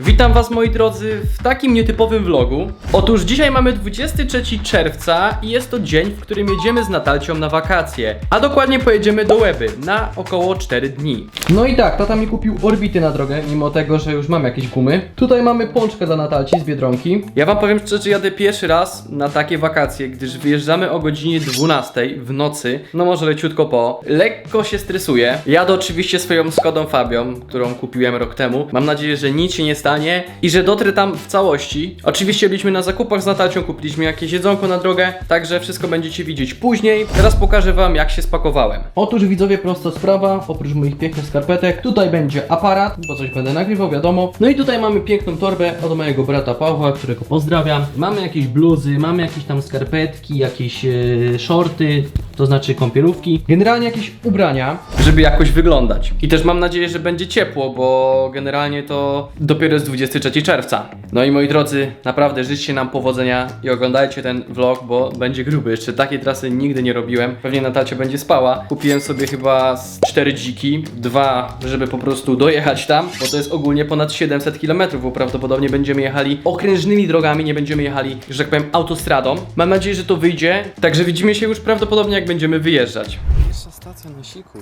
Witam Was moi drodzy w takim nietypowym vlogu. Otóż dzisiaj mamy 23 czerwca i jest to dzień, w którym jedziemy z Natalcią na wakacje. A dokładnie pojedziemy do Łeby na około 4 dni. No i tak, tata mi kupił orbity na drogę, mimo tego, że już mam jakieś gumy. Tutaj mamy pączkę dla Natalci z Biedronki. Ja Wam powiem szczerze, jadę pierwszy raz na takie wakacje, gdyż wyjeżdżamy o godzinie 12 w nocy, no może leciutko po. Lekko się stresuję. Jadę oczywiście swoją Skodą Fabią, którą kupiłem rok temu. Mam nadzieję, że nic się nie stanie i że dotrę tam w całości. Oczywiście byliśmy na zakupach z Natalcią, kupiliśmy jakieś jedzonko na drogę, także wszystko będziecie widzieć później. Teraz pokażę wam jak się spakowałem. Otóż widzowie, prosta sprawa, oprócz moich pięknych skarpetek, tutaj będzie aparat, bo coś będę nagrywał, wiadomo. No i tutaj mamy piękną torbę od mojego brata Pawła, którego pozdrawiam. Mamy jakieś bluzy, mamy jakieś tam skarpetki, jakieś e, shorty, to znaczy kąpielówki. Generalnie jakieś ubrania, żeby jakoś wyglądać. I też mam nadzieję, że będzie ciepło, bo generalnie to dopiero jest 23 czerwca. No i moi drodzy, naprawdę życzcie nam powodzenia i oglądajcie ten vlog, bo będzie gruby. Jeszcze takiej trasy nigdy nie robiłem. Pewnie Natalcia będzie spała. Kupiłem sobie chyba z 4 dziki, dwa, żeby po prostu dojechać tam, bo to jest ogólnie ponad 700 km, bo prawdopodobnie będziemy jechali okrężnymi drogami, nie będziemy jechali, że tak powiem, autostradą. Mam nadzieję, że to wyjdzie, także widzimy się już prawdopodobnie jak będziemy wyjeżdżać. Pierwsza stacja na siku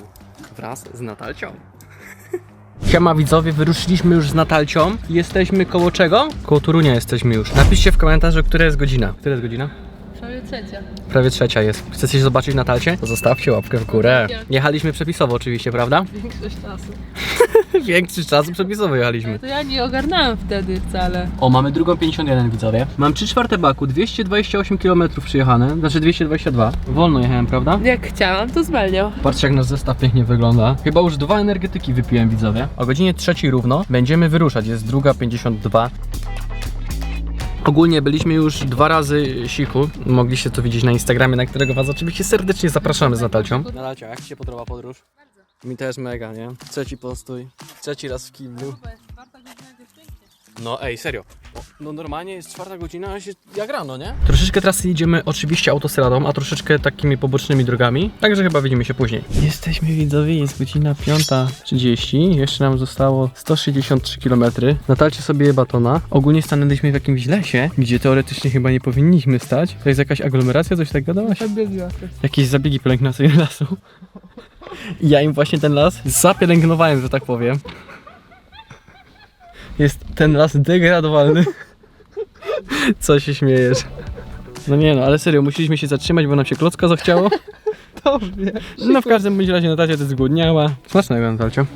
wraz z Natalcią. Siema widzowie, wyruszyliśmy już z Natalcią. Jesteśmy koło czego? Koło Torunia jesteśmy już. Napiszcie w komentarzu, która jest godzina. Która jest godzina? Prawie trzecia. Prawie trzecia jest. Chcecie się zobaczyć Natalcie? To zostawcie łapkę w górę. Jechaliśmy przepisowo oczywiście, prawda? Większość czasu. Większość czasu przepisowo jechaliśmy. To ja nie ogarnąłem wtedy wcale. O, mamy drugą 51 widzowie. Mam 3 czwarte baku, 228 km przyjechane, znaczy 222. Wolno jechałem, prawda? Jak chciałam, to zwalniał. Patrzcie jak nasz zestaw pięknie wygląda. Chyba już dwa energetyki wypiłem widzowie. O godzinie trzeciej równo będziemy wyruszać, jest druga 52. Ogólnie byliśmy już dwa razy siku. Mogliście to widzieć na Instagramie, na którego was oczywiście serdecznie zapraszamy z Natalcią. Natalcia, jak ci się podoba podróż? Mi też mega, nie? Trzeci postój, trzeci raz w kiblu. No ej, serio. No normalnie jest czwarta godzina, a się jak rano, nie? Troszeczkę trasy jedziemy oczywiście autostradą, a troszeczkę takimi pobocznymi drogami, także chyba widzimy się później. Jesteśmy widzowie, jest godzina 5.30, jeszcze nam zostało 163 km. Natalcie sobie batona. Ogólnie stanęliśmy w jakimś lesie, gdzie teoretycznie chyba nie powinniśmy stać. To jest jakaś aglomeracja, coś tak gadałaś? Jakieś zabiegi pielęgnacyjne lasu. I Ja im właśnie ten las zapielęgnowałem, że tak powiem. Jest ten las degradowalny. Co się śmiejesz? No nie no, ale serio, musieliśmy się zatrzymać, bo nam się klocka zachciało. Dobrze. No w każdym bądź razie Natalia to zgłodniała. Smacznego Natalcio.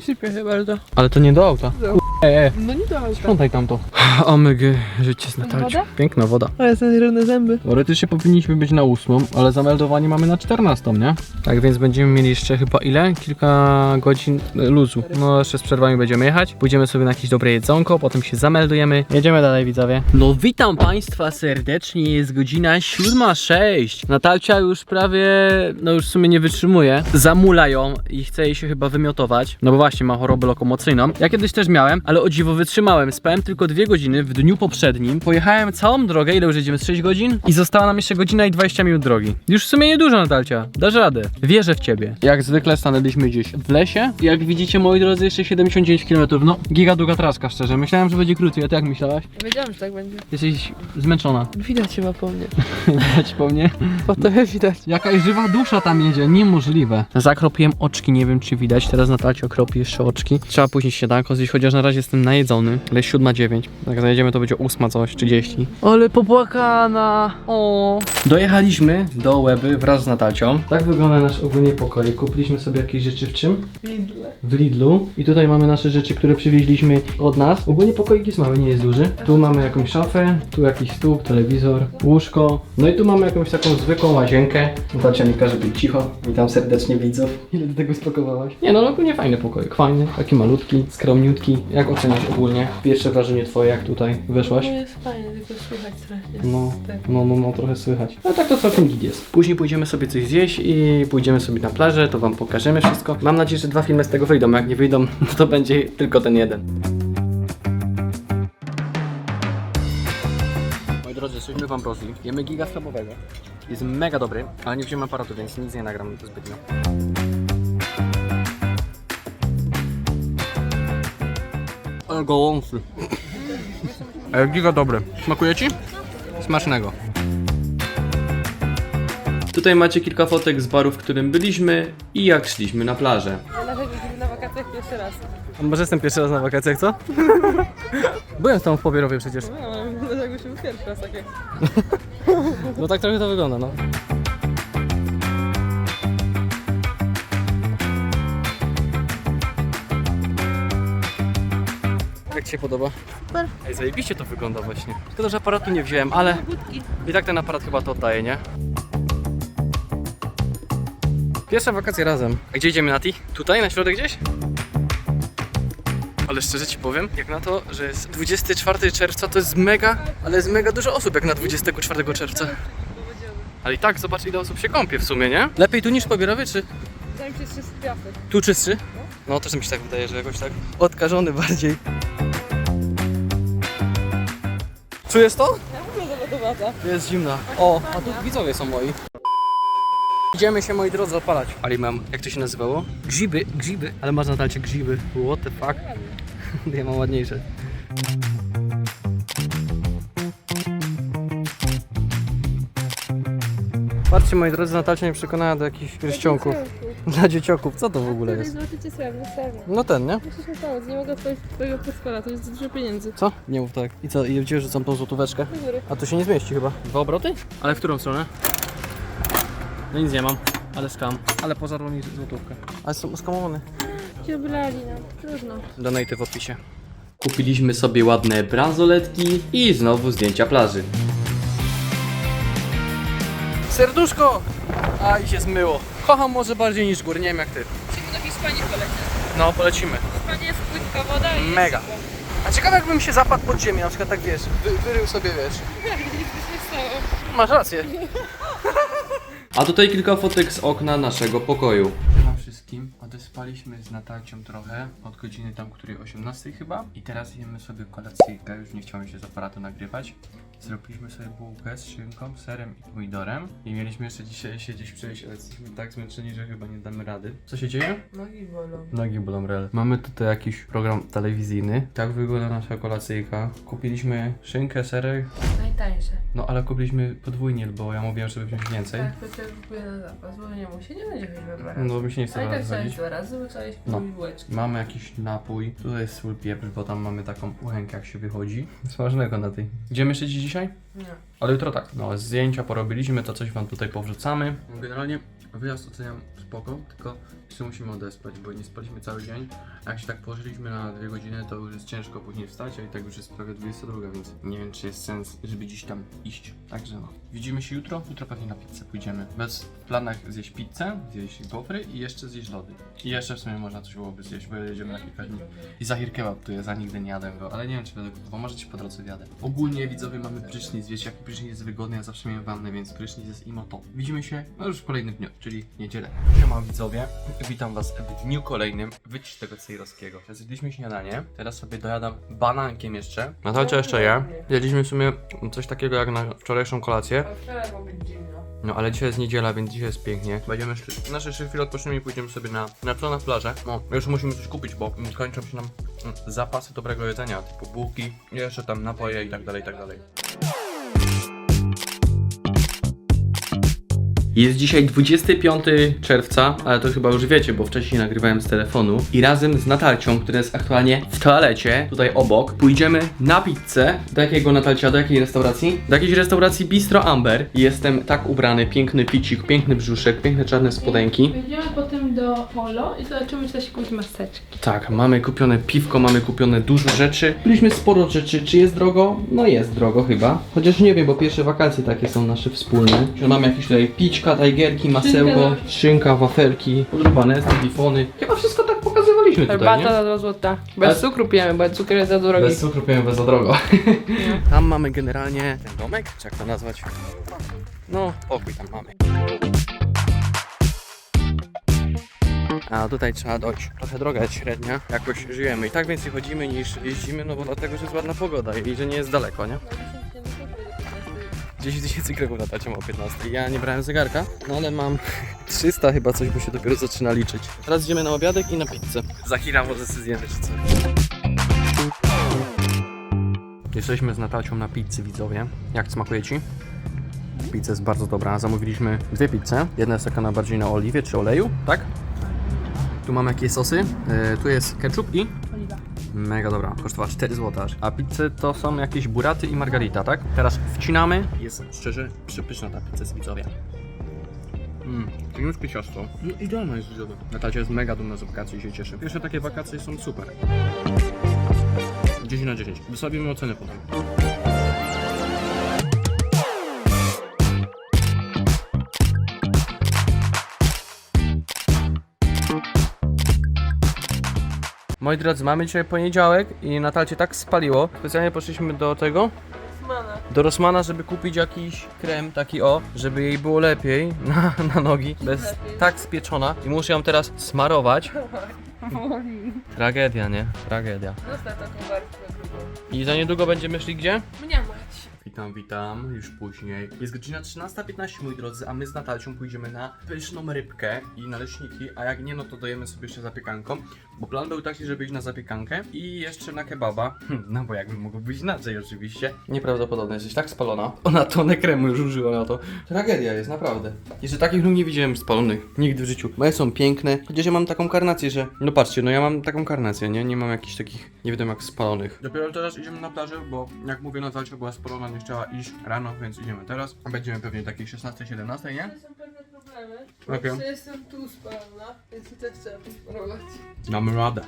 Sypię się bardzo. Ale to nie do auta. E, e, No nie dałam się. sprzątaj tamto. O mygy, życie z Natalcią. wodę? Piękna woda. Ale są nierówne zęby. Teoretycznie powinniśmy być na ósmą, ale zameldowanie mamy na 14, nie? Tak więc będziemy mieli jeszcze chyba ile? Kilka godzin e, luzu. No jeszcze z przerwami będziemy jechać. Pójdziemy sobie na jakieś dobre jedzonko, potem się zameldujemy. Jedziemy dalej widzowie. No witam Państwa serdecznie, jest godzina 7.06. Natalcia już prawie, no już w sumie nie wytrzymuje. Zamula ją i chce jej się chyba wymiotować. No bo właśnie ma chorobę lokomocyjną. Ja kiedyś też miałem, ale o dziwo wytrzymałem. Spałem tylko dwie godziny w dniu poprzednim. Pojechałem całą drogę, ile już jedziemy? Z 6 godzin? I została nam jeszcze godzina i 20 minut drogi. Już w sumie niedużo, Natalcia. Dasz radę. Wierzę w ciebie. Jak zwykle stanęliśmy gdzieś w lesie. Jak widzicie, moi drodzy, jeszcze 79 km. No, giga długa traska, szczerze. Myślałem, że będzie krócej. A ty jak myślałaś? Wiedziałam, że tak będzie. Jesteś zmęczona. Widać chyba po mnie. Widać po mnie. Po tobie widać. Jakaś żywa dusza tam jedzie, niemożliwe. Zakropiłem oczki, nie wiem czy widać. Teraz Natalcia okropi jeszcze oczki. Trzeba później śniadanko zjeść, chociaż na razie jestem najedzony. Ale 7.09. Jak zajedziemy to będzie 8 coś, 30. Ale popłakana. O. Dojechaliśmy do Łeby wraz z Natalcią. Tak wygląda nasz ogólnie pokój. Kupiliśmy sobie jakieś rzeczy w czym? W Lidlu. I tutaj mamy nasze rzeczy, które przywieźliśmy od nas. Ogólnie pokoik jest mały, nie jest duży. Tu mamy jakąś szafę, tu jakiś stół, telewizor, łóżko. No i tu mamy jakąś taką zwykłą łazienkę. Natalcia mi każe być cicho. Witam serdecznie widzów. Ile do tego spakowałaś? Nie no, no ogólnie fajny pokoik. Fajny, taki malutki, skromniutki. Jak oceniasz ogólnie? Pierwsze wrażenie twoje, jak tutaj weszłaś? No jest fajnie, tylko słychać strasznie. No, Tak. no, no, no, trochę słychać. Ale tak to całkiem git jest. Później pójdziemy sobie coś zjeść i pójdziemy sobie na plażę, to wam pokażemy wszystko. Mam nadzieję, że dwa filmy z tego wyjdą. Jak nie wyjdą, no to będzie tylko ten jeden. Moi drodzy, jesteśmy w Ambrozji. Jemy giga schabowego. Jest mega dobry, ale nie wziąłem aparatu, więc nic nie nagram zbytnio. Gołąsy. Giga dobry. Smakuje ci? Smacznego. Tutaj macie kilka fotek z baru, w którym byliśmy i jak szliśmy na plażę. Na wakacjach pierwszy raz? A może jestem pierwszy raz na wakacjach, co? Byłem tam w Pobierowie przecież. No, dlatego się był pierwszy raz tak jak... No tak trochę to wygląda, no. Ci się podoba? Super. Ej, zajebiście to wygląda właśnie. Szkoda, że aparatu nie wziąłem, ale i tak ten aparat chyba to oddaje, nie? Pierwsze wakacje razem. A gdzie idziemy, Nati? Tutaj, na środek gdzieś? Ale szczerze Ci powiem, jak na to, że jest 24 czerwca, to jest mega, ale jest mega dużo osób jak na 24 czerwca. Ale i tak, zobacz ile osób się kąpie w sumie, nie? Lepiej tu niż w Pobierowie, czy Zanim się czysty piasek. tu czystszy? No też mi się tak wydaje, że jakoś tak odkażony bardziej. Czujesz to? Ja ogóle zawodowa. Jest zimna. O, a tu widzowie są moi. Idziemy się, moi drodzy, opalać. Ale mam, jak to się nazywało? Grzyby, grzyby. Ale masz na talcie grzyby. What the fuck? Ja mam ładniejsze. Patrzcie, moi drodzy, Natalcia mnie przekonała do jakichś pierścionków dla dzieciaków. Co to w ogóle jest? Zobaczycie srebrny, srebrny. No ten, nie? Musisz mi pomóc, nie mogę odpowiedzieć twojego portfela, to jest za dużo pieniędzy. Co? Nie mów tak. I co, i gdzie rzucam tą złotóweczkę? Do góry. A to się nie zmieści chyba. Dwa obroty? Ale w którą stronę? No nic nie mam. Ale skam. Ale pożarło mi złotówkę. Ale są skamowany. Cię oblali, no. Trudno. Donate w opisie. Kupiliśmy sobie ładne bransoletki i znowu zdjęcia plaży. Serduszko! A i się zmyło. Kocham może bardziej niż gór, nie wiem jak ty. Musimy do Hiszpanii polecieć. No, polecimy. Hiszpania jest płytka woda i Mega. A ciekawe jakbym się zapadł pod ziemię, na przykład tak wiesz, wy, wyrył sobie wiesz. Nie stało. Masz rację. A tutaj kilka fotek z okna naszego pokoju. Siema wszystkim. Odespaliśmy z Natalcią trochę, od godziny tam, której 18 chyba. I teraz jemy sobie kolacyjkę, już nie chciałem się z aparatu nagrywać. Zrobiliśmy sobie bułkę z szynką, serem i pomidorem. I mieliśmy jeszcze dzisiaj się gdzieś przejść, ale jesteśmy tak zmęczeni, że chyba nie damy rady. Co się dzieje? Nogi bolą. Nogi bolą rel. Mamy tutaj jakiś program telewizyjny. Tak wygląda nasza kolacyjka. Kupiliśmy szynkę, serek. Najtańsze. No ale kupiliśmy podwójnie, bo ja mówiłem, żeby wziąć więcej. Tak, to cię kupuję na zapas, bo nie musi, nie będzie chodzić brach. No mi się nie chce Ale i tak chodzić. dwa razy, bo chciałeś No. kupić bułeczki. Mamy jakiś napój. Tutaj jest sól pieprz, bo tam mamy taką uchękę jak się wychodzi. Smażnego na tej. Idziemy jeszcze dziś dzisiaj? Nie. Ale jutro tak. No zdjęcia porobiliśmy, to coś wam tutaj powrzucamy. Generalnie wyjazd oceniam spoko, tylko musimy odespać, bo nie spaliśmy cały dzień. A jak się tak położyliśmy na dwie godziny, to już jest ciężko później wstać, a i tak już jest prawie 22, więc nie wiem czy jest sens, żeby dziś tam iść. Także no. Widzimy się jutro, jutro pewnie na pizzę pójdziemy. Bez planach zjeść pizzę, zjeść gofry i jeszcze zjeść lody. I jeszcze w sumie można coś byłoby zjeść, bo jedziemy na kilka dni. I zahir kebab tu jest, a nigdy nie jadłem go, ale nie wiem czy będę kupował, może ci po drodze wjadę. Ogólnie widzowie mamy prysznic, wiecie jaki prysznic jest wygodny, ja zawsze miałem wannę, więc prysznic jest imo to. Widzimy się no już w kolejnym dniu, czyli niedzielę. Siema widzowie, witam was w dniu kolejnym, wycisz tego cejrowskiego. Zjedliśmy śniadanie, teraz sobie dojadam banankiem jeszcze. Natalcia jeszcze je. Jedliśmy w sumie coś takiego jak na wczorajszą kolację. A wczoraj ma być zimno. No ale dzisiaj jest niedziela, więc dzisiaj jest pięknie. Będziemy szli, nasze jeszcze chwilę odpoczniemy i pójdziemy sobie na, na co na plażę. No, już musimy coś kupić, bo kończą się nam mm, zapasy dobrego jedzenia, typu bułki, jeszcze tam napoje i tak dalej, i tak dalej. Jest dzisiaj 25 czerwca, ale to chyba już wiecie, bo wcześniej nagrywałem z telefonu. I razem z Natalcią, która jest aktualnie w toalecie, tutaj obok, pójdziemy na pizzę. Do jakiego Natalcia, do jakiej restauracji? Do jakiejś restauracji Bistro Amber. Jestem tak ubrany, piękny picik, piękny brzuszek, piękne czarne spodenki. Wejdziemy potem do polo i zobaczymy, czy da się kupić maseczki. Tak, mamy kupione piwko, mamy kupione dużo rzeczy. Byliśmy sporo rzeczy. Czy jest drogo? No jest drogo chyba. Chociaż nie wiem, bo pierwsze wakacje takie są nasze wspólne. Mamy jakieś tutaj pićka, tajgerki, masełko, Szynka. szynka, wafelki, podrobane, telefony. Chyba wszystko tak pokazywaliśmy tutaj, Herbata nie? za 2 złota. Bez Ale- cukru pijemy, bo cukier jest za drogi. Bez cukru pijemy, bez za drogo. Tam mamy generalnie ten domek, czy jak to nazwać? No, pokój tam mamy. A tutaj trzeba dojść. Trochę droga jest średnia. Jakoś żyjemy. I tak więcej chodzimy niż jeździmy, no bo dlatego, że jest ładna pogoda i że nie jest daleko, nie? 10 tysięcy kroków na tacie o 15. Ja nie brałem zegarka, no ale mam 300 chyba coś, bo się dopiero zaczyna liczyć. Teraz idziemy na obiadek i na pizzę. Za chwilę może decyzję czy coś. Jesteśmy z Natasią na pizzy, widzowie. Jak smakuje Ci? Pizza jest bardzo dobra. Zamówiliśmy dwie pizze. Jedna jest taka na bardziej na oliwie czy oleju, tak? Tu mamy jakieś sosy. E, tu jest ketchup i. Mega dobra, kosztowała 4 zł. A pizzy to są jakieś buraty i margarita, tak? Teraz wcinamy. Jest szczerze przypyszna ta pizza z widzowie. Mmm, cieniutkie ciasto. No idealna jest widzowie. Natalia jest mega dumna z wakacji i się cieszy. Pierwsze takie wakacje są super. 10 na 10. Wystawimy ocenę potem. Moi drodzy, mamy dzisiaj poniedziałek i Natalcie tak spaliło. Specjalnie poszliśmy do tego, do Rossmana, żeby kupić jakiś krem taki o, żeby jej było lepiej na, na nogi. Bez tak spieczona i muszę ją teraz smarować. Tragedia, nie? Tragedia. Zostaw taką warstwę grubą. I za niedługo będziemy szli gdzie? Witam, witam, już później. Jest godzina 13.15, moi drodzy, a my z Natalcią pójdziemy na pyszną rybkę i naleśniki, a jak nie, no to dojemy sobie jeszcze zapiekanką, bo plan był taki, żeby iść na zapiekankę i jeszcze na kebaba, Hm, no bo jakby mogło być inaczej oczywiście. Nieprawdopodobne, jesteś tak spalona. Ona tonę kremu już użyła na to. Tragedia jest, naprawdę. Jeszcze takich lub nie widziałem spalonych, nigdy w życiu. Moje są piękne, chociaż ja mam taką karnację, że... No patrzcie, no ja mam taką karnację, nie? Nie mam jakichś takich, nie wiem jak spalonych. Dopiero teraz idziemy na plażę, bo jak mówię, Natalcia była spalona, nie chciała iść rano, więc idziemy teraz. Będziemy pewnie takich 16-17, nie? To są pewne problemy. Okej. Jestem tu spalona, więc i tak trzeba posmarować. Damy radę.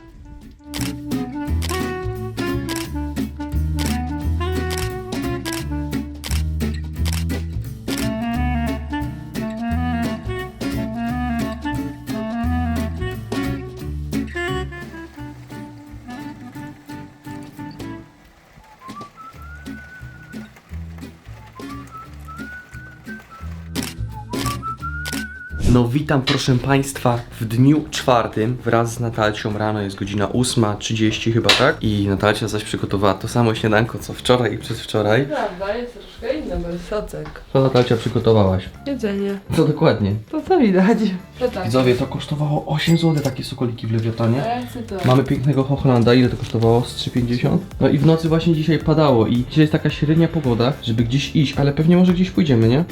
No witam proszę Państwa w dniu czwartym wraz z Natalcią rano jest godzina 8.30 chyba tak i Natalcia zaś przygotowała to samo śniadanko co wczoraj i przedwczoraj. Prawda, jest troszkę inny bersocek. Co Natalcia przygotowałaś? Jedzenie. Co dokładnie? To co widać? To tak. Widzowie to kosztowało 8 zł takie sokoliki w Lewiatonie. A ja chcę to. Mamy pięknego Hochlanda, ile to kosztowało? Z 3,50? No i w nocy właśnie dzisiaj padało i dzisiaj jest taka średnia pogoda, żeby gdzieś iść, ale pewnie może gdzieś pójdziemy, nie?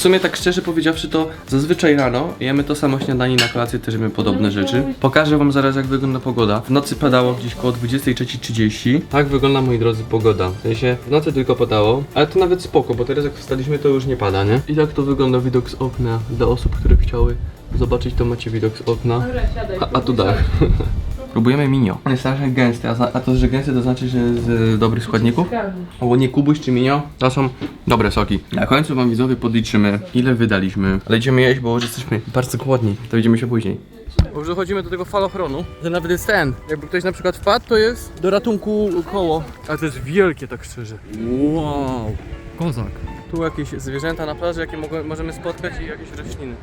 W sumie tak szczerze powiedziawszy to zazwyczaj rano jemy to samo śniadanie na kolację też jemy podobne rzeczy. Pokażę wam zaraz jak wygląda pogoda. W nocy padało gdzieś koło 23.30. Tak wygląda moi drodzy pogoda. W sensie w nocy tylko padało, ale to nawet spoko, bo teraz jak wstaliśmy to już nie pada, nie? I tak to wygląda widok z okna dla osób, które chciały zobaczyć to macie widok z okna. Dobra, siadaj. A, a tu dach. Próbujemy minio. On jest strasznie gęsty, a, to, że gęsty to znaczy, że z y, dobrych składników? Albo nie kubuś czy minio, to są dobre soki. Na końcu wam widzowie podliczymy, ile wydaliśmy. Ale idziemy jeść, bo już jesteśmy bardzo głodni. To widzimy się później. Już dochodzimy do tego falochronu, że nawet jest ten. Jakby ktoś na przykład wpadł, to jest do ratunku koło. Ale to jest wielkie tak szczerze. Wow, kozak. Tu jakieś zwierzęta na plaży, jakie możemy spotkać i jakieś rośliny.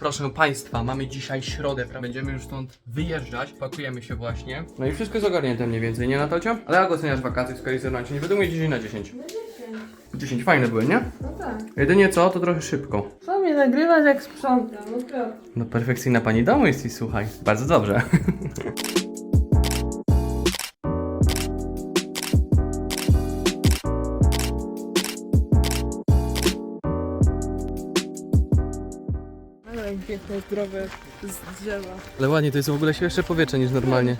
Proszę Państwa, mamy dzisiaj środę, pra- będziemy już stąd wyjeżdżać, pakujemy się właśnie. No i wszystko jest ogarnięte mniej więcej, nie Natalcia? Ale jak oceniasz wakacje w skali 0 na 10? Według mnie 10 na 10. 10 fajne były, nie? No tak. Jedynie co, to trochę szybko. Co mnie nagrywać jak sprzątam? No. No perfekcyjna pani domu jesteś, słuchaj. Bardzo dobrze. Zdrowe z drzewa. Ale ładnie, to jest w ogóle świeższe powietrze niż normalnie.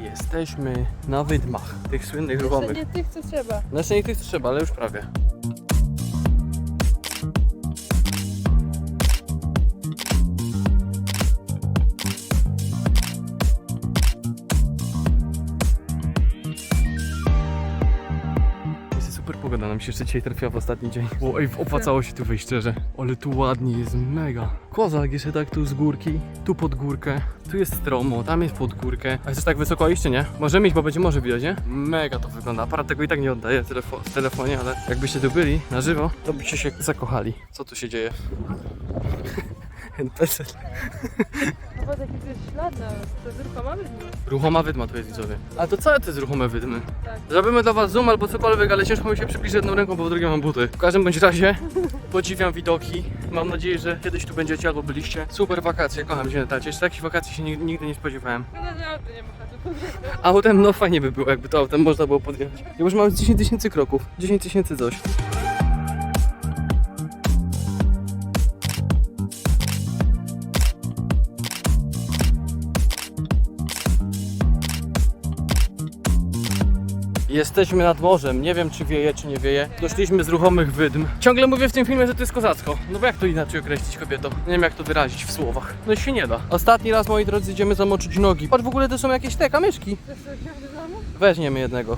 Jesteśmy na wydmach, tych słynnych ruchomych. nie tych, co trzeba. Znaczy nie tych co trzeba, ale już prawie. Nam się jeszcze dzisiaj trafiła w ostatni dzień. O, ej, opłacało się tu wyjść szczerze. Ale tu ładnie jest, mega. Kozak jeszcze tak tu z górki, tu pod górkę, tu jest stromo, tam jest pod górkę. A chcesz tak wysoko iść, czy nie? Możemy iść, bo będzie może widać, nie? Mega to wygląda. Aparat tego i tak nie oddaje telefo- w telefonie, ale jakbyście tu byli na żywo, to byście się zakochali. Co tu się dzieje? NPC. To jest ślad na to jest ruchoma wydma. Ruchoma wydma to jest widzowie. A to całe to jest ruchome wydmy. Tak. Zrobimy dla was zoom albo cokolwiek, ale ciężko mi się przybliżyć jedną ręką, bo w drugiej mam buty. W każdym bądź razie podziwiam widoki. Mam nadzieję, że kiedyś tu będziecie albo byliście. Super wakacje, kocham się na tacie. Jeszcze takich wakacji się ni- nigdy nie spodziewałem. Szkoda, że auto nie ma chatu. Autem, no fajnie by było, jakby to autem można było podjechać. Ja już mam 10 tysięcy kroków. 10 tysięcy coś. Jesteśmy nad morzem, nie wiem czy wieje, czy nie wieje. Doszliśmy z ruchomych wydm. Ciągle mówię w tym filmie, że to jest kozacko. No bo jak to inaczej określić kobieto? Nie wiem jak to wyrazić w słowach. No się nie da. Ostatni raz, moi drodzy, idziemy zamoczyć nogi. Patrz, w ogóle to są jakieś te kamyszki. Weźmiemy jednego.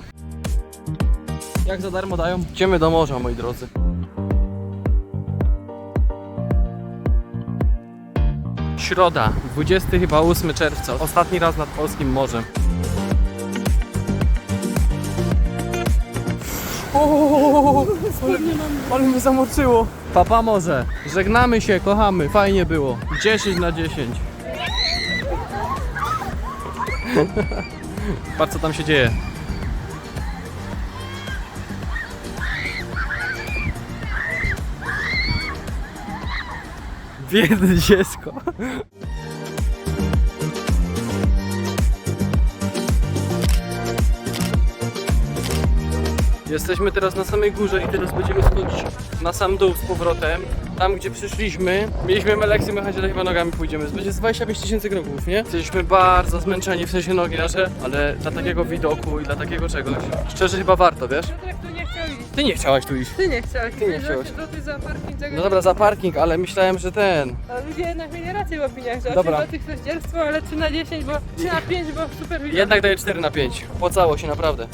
Jak za darmo dają? Idziemy do morza, moi drodzy. Środa, 20 chyba 8 czerwca. Ostatni raz nad polskim morzem. O, ale, mnie zamoczyło. Papa morze. Żegnamy się, kochamy. Fajnie było. 10 na 10. Patrz co tam się dzieje. Biedne dziecko. Jesteśmy teraz na samej górze i teraz będziemy schodzić na sam dół z powrotem. Tam gdzie przyszliśmy, mieliśmy melekcję jechać, ale chyba nogami pójdziemy. Będzie z 25 tysięcy kroków, nie? Jesteśmy bardzo zmęczeni, w sensie nogi nasze, ale dla takiego widoku i dla takiego czegoś, szczerze chyba warto, wiesz? Piotrek tu nie chciał iść. Ty nie chciałaś tu iść. Ty nie chciałeś. Ty nie chciałeś. To za parking No dobra, za parking, ale myślałem, że ten. Ale ludzie jednak mieli rację w opiniach, że Dobra. dobra. tych zdzierstwo, ale 3 na 10, bo 3 na 5, bo super widok. Jednak daję 4 na 5. Opłacało się naprawdę.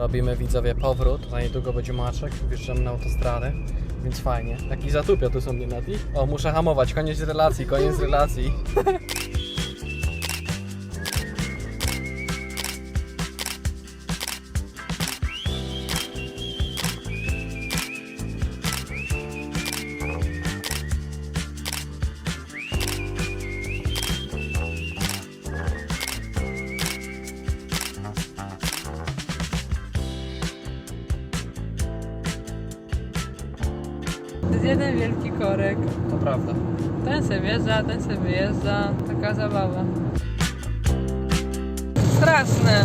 Robimy widzowie powrót, za niedługo będzie maczek, wjeżdżamy na autostradę, więc fajnie. Taki zatupia tu są nie Nati? O, muszę hamować, koniec relacji, koniec relacji. Jeden wielki korek. To prawda. Ten se wjeżdża, ten se wyjeżdża. Taka zabawa. Straszne.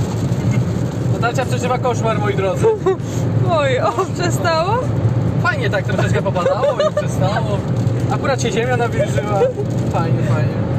Natalcia przeżywa koszmar, moi drodzy. Oj, o, przestało? Fajnie tak troszeczkę popadało i przestało. Akurat się ziemia nawilżyła. Fajnie, fajnie.